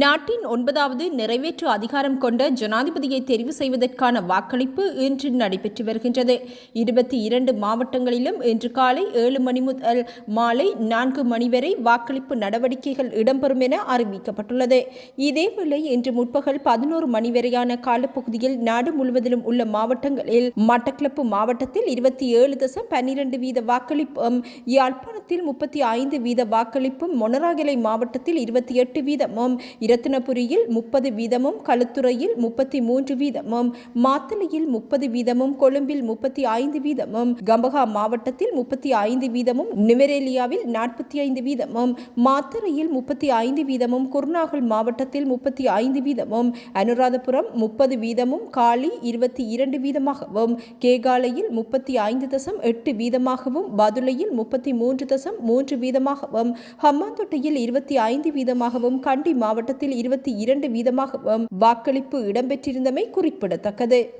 நாட்டின் ஒன்பதாவது நிறைவேற்று அதிகாரம் கொண்ட ஜனாதிபதியை தெரிவு செய்வதற்கான வாக்களிப்பு இன்று நடைபெற்று வருகின்றது. இருபத்தி இரண்டு மாவட்டங்களிலும் இன்று காலை ஏழு மணி முதல் மாலை நான்கு மணி வரை வாக்களிப்பு நடவடிக்கைகள் இடம்பெறும் என அறிவிக்கப்பட்டுள்ளது. இதேவேளை இன்று முற்பகல் பதினோரு மணி வரையான காலப்பகுதியில் நாடு முழுவதிலும் உள்ள மாவட்டங்களில் மட்டக்களப்பு மாவட்டத்தில் இருபத்தி ஏழு தசம் பன்னிரண்டு வீத வாக்களிப்பும் யாழ்ப்பாணத்தில் முப்பத்தி ஐந்து வீத வாக்களிப்பும் மொனராகலை மாவட்டத்தில் இருபத்தி எட்டு வீதமும் இரத்தினபுரியில் முப்பது வீதமும் களுத்துறையில் முப்பத்தி மூன்று வீதமும் மாத்தளையில் முப்பது வீதமும் கொழும்பில் முப்பத்தி ஐந்து வீதமும் கம்பகா மாவட்டத்தில் முப்பத்தி ஐந்து வீதமும் நிவரேலியாவில் நாற்பத்தி ஐந்து வீதமும் மாத்தறையில் முப்பத்தி ஐந்து வீதமும் குருநாகல் மாவட்டத்தில் முப்பத்தி ஐந்து வீதமும் அனுராதபுரம் முப்பது வீதமும் காலி இருபத்தி இரண்டு வீதமாகவும் கேகாலையில் முப்பத்தி ஐந்து தசம் எட்டு வீதமாகவும் பதுளையில் முப்பத்தி மூன்று தசம் மூன்று வீதமாகவும் ஹம்மாந்தொட்டையில் இருபத்தி ஐந்து வீதமாகவும் கண்டி மாவட்டத்தில் இருபத்தி இரண்டு வீதமாக வாக்களிப்பு இடம்பெற்றிருந்தமை குறிப்பிடத்தக்கது.